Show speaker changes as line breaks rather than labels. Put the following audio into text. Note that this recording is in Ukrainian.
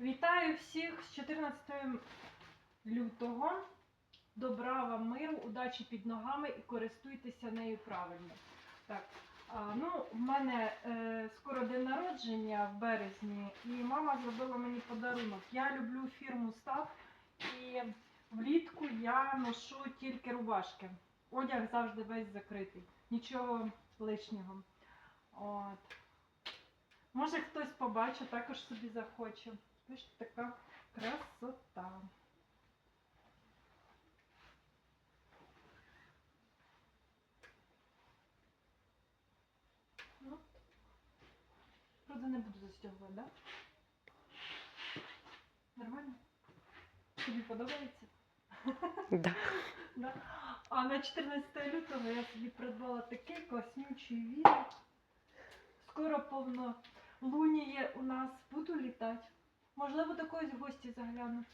Вітаю всіх з 14 лютого. Добра вам миру, удачі під ногами і користуйтеся нею правильно. Так, а, ну, в мене е, скоро день народження в березні, і мама зробила мені подарунок. Я люблю фірму Став, і влітку я ношу тільки рубашки. Одяг завжди весь закритий, нічого лишнього. От. Може хтось побачить, також собі захоче. Ось така красота. Ну, правда, не буду застягувати, да? Нормально? Тобі подобається?
Да.
Да. А на 14 лютого я собі придбала такий класнючий вірик. Скоро повно луніє у нас. Буду літати. Можливо, до когось в гості загляну.